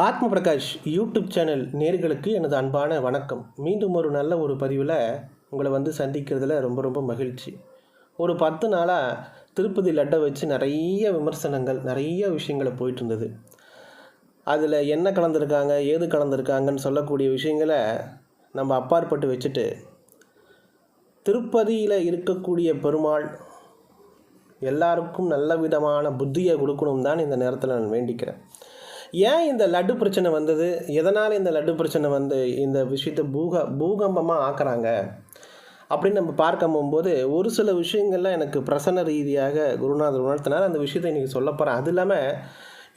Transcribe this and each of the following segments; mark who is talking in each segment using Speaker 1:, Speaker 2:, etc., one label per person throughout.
Speaker 1: ஆத்ம Prakash YouTube channel நேர்களுக்கு எனது அன்பான வணக்கம். மீண்டும் ஒரு நல்ல ஒரு பதிவில் உங்களை வந்து சந்திக்கிறதுல ரொம்ப ரொம்ப மகிழ்ச்சி. ஒரு பத்து நாளாக திருப்பதி லட்டை வச்சு நிறைய விமர்சனங்கள் நிறைய விஷயங்களை போயிட்டு இருந்தது. அதில் என்ன கலந்துருக்காங்க ஏது கலந்துருக்காங்கன்னு சொல்லக்கூடிய விஷயங்களை நம்ம அப்பாற்பட்டு வச்சுட்டு திருப்பதியில் இருக்கக்கூடிய பெருமாள் எல்லாருக்கும் நல்ல விதமான புத்தியை கொடுக்கணும் தான் இந்த நேரத்தில் நான் வேண்டிக்கிறேன். ஏன் இந்த லட்டு பிரச்சனை வந்தது? எதனால் இந்த லட்டு பிரச்சனை வந்து இந்த விஷயத்தை பூக பூகம்பமாக ஆக்குறாங்க? அப்படின்னு நம்ம பார்க்க போகும்போது ஒரு சில விஷயங்கள்லாம் எனக்கு பிரசன்ன ரீதியாக குருநாதர் உணர்த்தினார். அந்த விஷயத்தை இன்றைக்கி சொல்ல போகிறேன் அது இல்லாமல்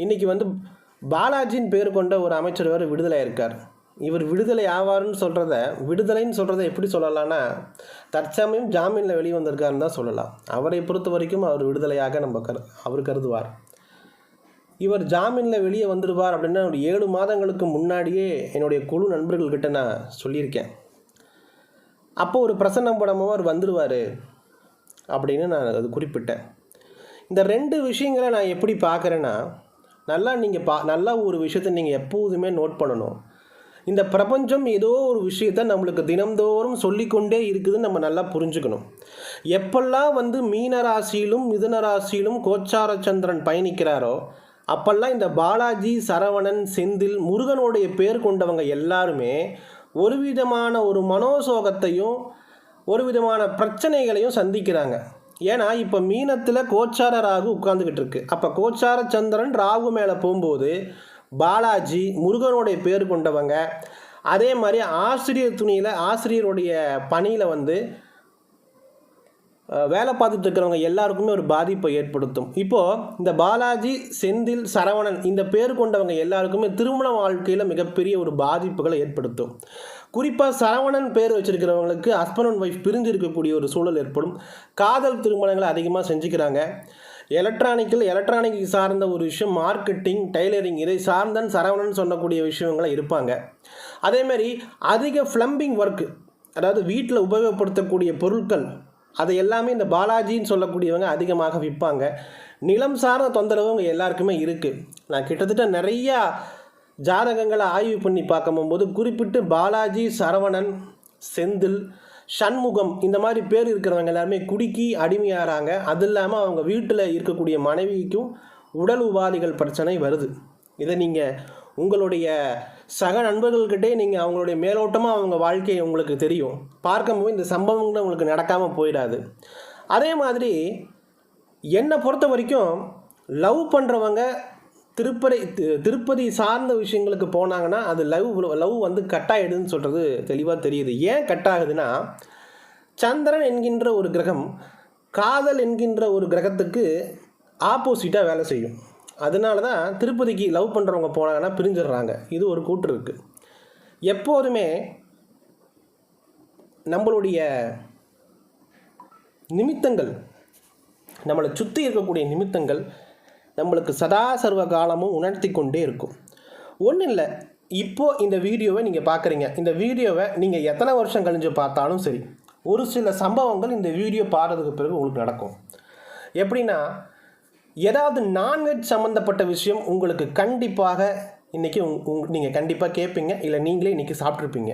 Speaker 1: இன்றைக்கி வந்து பாலாஜியின் பேர் கொண்ட ஒரு அமைச்சர் வேறு விடுதலை இருக்கார். இவர் விடுதலை ஆவார்னு சொல்கிறத விடுதலைன்னு சொல்கிறத எப்படி சொல்லலாம்னா தற்சமயம் ஜாமீனில் வெளியே வந்திருக்காருன்னு தான் சொல்லலாம். அவரை பொறுத்த வரைக்கும் அவர் விடுதலையாக நம்ம கரு அவர் கருதுவார். இவர் ஜாமீனில் வெளியே வந்துடுவார் அப்படின்னா ஒரு ஏழு மாதங்களுக்கு முன்னாடியே என்னுடைய குழு நண்பர்கள்கிட்ட நான் சொல்லியிருக்கேன். அப்போ ஒரு பிரசன்னம் படமாக அவர் வந்துடுவார் அப்படின்னு நான் அது குறிப்பிட்டேன். இந்த ரெண்டு விஷயங்களை நான் எப்படி பார்க்குறேன்னா நல்லா நீங்கள் பா நல்லா ஒரு விஷயத்தை நீங்கள் எப்போதுமே நோட் பண்ணணும். இந்த பிரபஞ்சம் ஏதோ ஒரு விஷயத்தை நம்மளுக்கு தினம்தோறும் சொல்லிக்கொண்டே இருக்குதுன்னு நம்ம நல்லா புரிஞ்சுக்கணும். எப்பெல்லாம் வந்து மீன ராசியிலும் மிதுன ராசியிலும் கோச்சார சந்திரன் பயணிக்கிறாரோ அப்பெல்லாம் இந்த பாலாஜி சரவணன் செந்தில் முருகனுடைய பேர் கொண்டவங்க எல்லாருமே ஒரு விதமான ஒரு மனோசோகத்தையும் ஒரு விதமான பிரச்சனைகளையும் சந்திக்கிறாங்க. ஏன்னா இப்போ மீனத்தில் கோச்சார ராகு உட்காந்துக்கிட்டு இருக்கு. அப்போ கோச்சார சந்திரன் ராகு மேலே போகும்போது பாலாஜி முருகனுடைய பேர் கொண்டவங்க அதே மாதிரி ஆசிரியர் துணியில் ஆசிரியருடைய பணியில் வந்து வேலை பார்த்துட்டு இருக்கிறவங்க எல்லாருக்குமே ஒரு பாதிப்பை ஏற்படுத்தும். இப்போது இந்த பாலாஜி செந்தில் சரவணன் இந்த பேர் கொண்டவங்க எல்லாருக்குமே திருமண வாழ்க்கையில் மிகப்பெரிய ஒரு பாதிப்புகளை ஏற்படுத்தும். குறிப்பாக சரவணன் பேர் வச்சுருக்கிறவங்களுக்கு ஹஸ்பண்ட் அண்ட் ஒய்ஃப் பிரிஞ்சு இருக்கக்கூடிய ஒரு சூழல் ஏற்படும். காதல் திருமணங்களை அதிகமாக செஞ்சுக்கிறாங்க. எலக்ட்ரானிக்கல் எலக்ட்ரானிக் சார்ந்த ஒரு விஷயம் மார்க்கெட்டிங் டைலரிங் இதை சார்ந்தன் சரவணன் சொல்லக்கூடிய விஷயங்களை இருப்பாங்க. அதேமாரி அதிக ஃப்ளம்பிங் ஒர்க் அதாவது வீட்டில் உபயோகப்படுத்தக்கூடிய பொருட்கள் அதை எல்லாமே இந்த பாலாஜின்னு சொல்லக்கூடியவங்க அதிகமாக விற்பாங்க. நிலம் சார்ந்த தொந்தரவு இங்கே எல்லாருக்குமே இருக்குது நான் கிட்டத்தட்ட நிறையா ஜாதகங்களை ஆய்வு பண்ணி பார்க்கும்போது குறிப்பிட்டு பாலாஜி சரவணன் செந்தில் சண்முகம் இந்த மாதிரி பேர் இருக்கிறவங்க எல்லாருமே குடிக்கி அடிமையாகிறாங்க அது இல்லாமல் அவங்க வீட்டில் இருக்கக்கூடிய மனைவிக்கும் உடல் உபாதைகள் பிரச்சனை வருது. இதை நீங்கள் உங்களுடைய சக நண்பர்கள்கிட்டே நீங்கள் அவங்களுடைய மேலோட்டமாக அவங்க வாழ்க்கை உங்களுக்கு தெரியும். பார்க்கும்போது இந்த சம்பவங்கள் உங்களுக்கு நடக்காமல் போயிடாது. அதே மாதிரி என்னை பொறுத்த வரைக்கும் லவ் பண்ணுறவங்க திருப்பதி தி- திருப்பதி சார்ந்த விஷயங்களுக்கு போனாங்கன்னா அது லவ் லவ் வந்து கட் ஆகிடுதுன்னு சொல்கிறது தெளிவாக தெரியுது. ஏன் கட் ஆகுதுன்னா சந்திரன் என்கின்ற ஒரு கிரகம் காதல் என்கின்ற ஒரு கிரகத்துக்கு ஆப்போசிட்டாக வேலை செய்யும். அதனால தான் திருப்பதிக்கு லவ் பண்ணுறவங்க போனாங்கன்னா பிரிஞ்சிடுறாங்க. இது ஒரு கூற்று இருக்குது எப்போதுமே நம்மளுடைய நிமித்தங்கள் நம்மளை சுற்றி இருக்கக்கூடிய நிமித்தங்கள் நம்மளுக்கு சதா சர்வ காலமும் உணர்த்தி கொண்டே இருக்கும். ஒன்றும் இல்லை இப்போது இந்த வீடியோவை நீங்கள் பார்க்குறீங்க இந்த வீடியோவை நீங்கள் எத்தனை வருஷம் கழிஞ்சு பார்த்தாலும் சரி ஒரு சில சம்பவங்கள் இந்த வீடியோ பாடுறதுக்கு பிறகு உங்களுக்கு நடக்கும். எப்படின்னா ஏதாவது நான்வெஜ் சம்மந்தப்பட்ட விஷயம் உங்களுக்கு கண்டிப்பாக இன்றைக்கி உங் நீங்கள் கண்டிப்பாக கேட்பீங்க இல்லை நீங்களே இன்றைக்கி சாப்பிட்ருப்பீங்க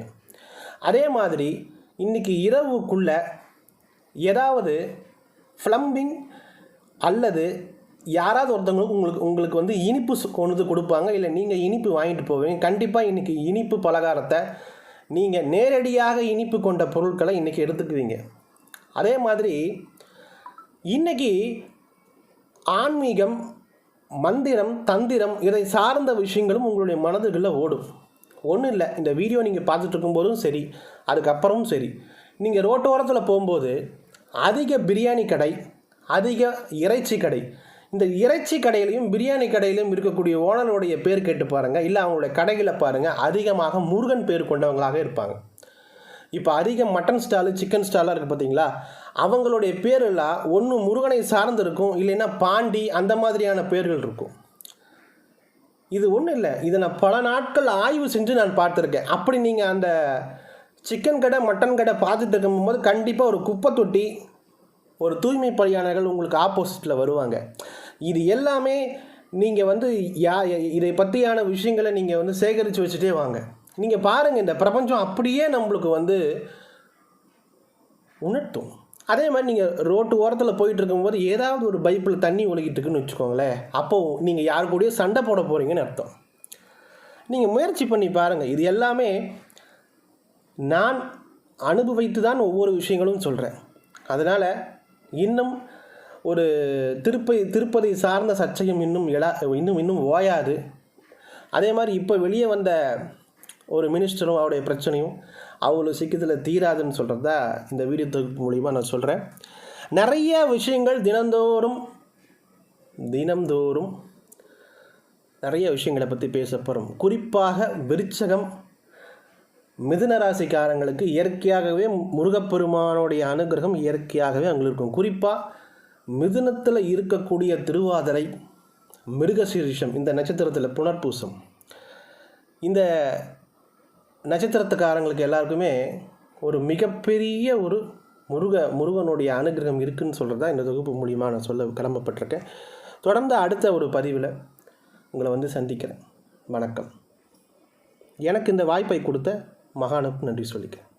Speaker 1: அதே மாதிரி இன்றைக்கி இரவுக்குள்ளே ஏதாவது ஃப்ளம்பிங் அல்லது யாராவது ஒருத்தவங்களுக்கு உங்களுக்கு உங்களுக்கு வந்து இனிப்பு கொண்டு வந்து கொடுப்பாங்க. இல்லை நீங்கள் இனிப்பு வாங்கிட்டு போவீங்க. கண்டிப்பாக இன்றைக்கி இனிப்பு பலகாரத்தை நீங்கள் நேரடியாக இனிப்பு கொண்ட பொருட்களை இன்றைக்கி எடுத்துக்குவீங்க. அதே மாதிரி இன்றைக்கி ஆன்மீகம் மந்திரம் தந்திரம் இதை சார்ந்த விஷயங்களும் உங்களுடைய மனதுகளில் ஓடும். ஒன்றும் இல்லை இந்த வீடியோ நீங்கள் பார்த்துட்டு இருக்கும்போதும் சரி அதுக்கப்புறமும் சரி. நீங்கள் ரோட்டோரத்தில் போகும்போது அதிக பிரியாணி கடை அதிக இறைச்சி கடை. இந்த இறைச்சி கடையிலையும் பிரியாணி கடையிலையும் இருக்கக்கூடிய ஓனருடைய பேர் கேட்டு பாருங்கள் இல்லை அவங்களுடைய கடைகளை பாருங்கள் அதிகமாக முருகன் பேர் கொண்டவங்களாக இருப்பாங்க. இப்போ அதிக மட்டன் ஸ்டாலு சிக்கன் ஸ்டாலாக இருக்குது பார்த்தீங்களா அவங்களுடைய பேரெல்லாம் ஒன்று முருகனை சார்ந்து இருக்கும் இல்லைன்னா பாண்டி அந்த மாதிரியான பேர்கள் இருக்கும். இது ஒன்றும் இல்லை. இதை நான் பல நாட்கள் ஆய்வு செஞ்சு நான் பார்த்துருக்கேன். அப்படி நீங்கள் அந்த சிக்கன் கடை மட்டன் கடை பார்த்துட்டு இருக்கும்போது கண்டிப்பாக ஒரு குப்பை தொட்டி ஒரு தூய்மை பணியாளர்கள் உங்களுக்கு ஆப்போசிட்டில் வருவாங்க. இது எல்லாமே நீங்கள் வந்து யா இதை பற்றியான விஷயங்களை நீங்கள் வந்து சேகரித்து வச்சுட்டே வாங்க. நீங்கள் பாருங்கள் இந்த பிரபஞ்சம் அப்படியே நம்மளுக்கு வந்து உணர்த்தும். அதே மாதிரி நீங்கள் ரோட்டு ஓரத்தில் போயிட்டு இருக்கும்போது ஏதாவது ஒரு பைப்பில் தண்ணி ஒழுகிட்டு இருக்குன்னு வச்சுக்கோங்களேன். அப்போது நீங்கள் யாரு கூடயோ சண்டை போட போகிறீங்கன்னு அர்த்தம். நீங்கள் முயற்சி பண்ணி பாருங்கள் இது எல்லாமே நான் அனுபவித்து தான் ஒவ்வொரு விஷயங்களும் சொல்கிறேன் அதனால் இன்னும் ஒரு திருப்பதி திருப்பதி சார்ந்த சர்ச்சையும் இன்னும் எழா இன்னும் இன்னும் ஓயாது. அதே மாதிரி இப்போ வெளியே வந்த ஒரு மினிஸ்டரும் அவருடைய பிரச்சனையும் அவ்வளோ சீக்கிரத்தில் தீராதுன்னு சொல்கிறத இந்த வீடியோ தொகுப்பு மூலிமா நான் சொல்கிறேன் நிறைய விஷயங்கள் தினந்தோறும் தினந்தோறும் நிறைய விஷயங்களை பற்றி பேச போகிறோம் குறிப்பாக விருச்சகம் மிதுன ராசிக்காரங்களுக்கு இயற்கையாகவே முருகப்பெருமானுடைய அனுகிரகம் இயற்கையாகவே அவங்களுக்கு இருக்கும். குறிப்பாக மிதுனத்தில் இருக்கக்கூடிய திருவாதிரை மிருகசீரிஷம் இந்த நட்சத்திரத்தில் புனர்பூசம். இந்த நட்சத்திரத்துக்காரங்களுக்கு எல்லாருக்குமே ஒரு மிகப்பெரிய ஒரு முருக முருகனுடைய அனுகிரகம் இருக்குதுன்னு சொல்கிறது தான் இந்த தொகுப்பு மூலியமாக நான் சொல்ல கிளம்பப்பட்டிருக்கேன். தொடர்ந்து அடுத்த ஒரு பதிவில் உங்களை வந்து சந்திக்கிறேன். வணக்கம். எனக்கு இந்த வாய்ப்பை கொடுத்த மகானுக்கு நன்றி சொல்லிக்கிறேன்.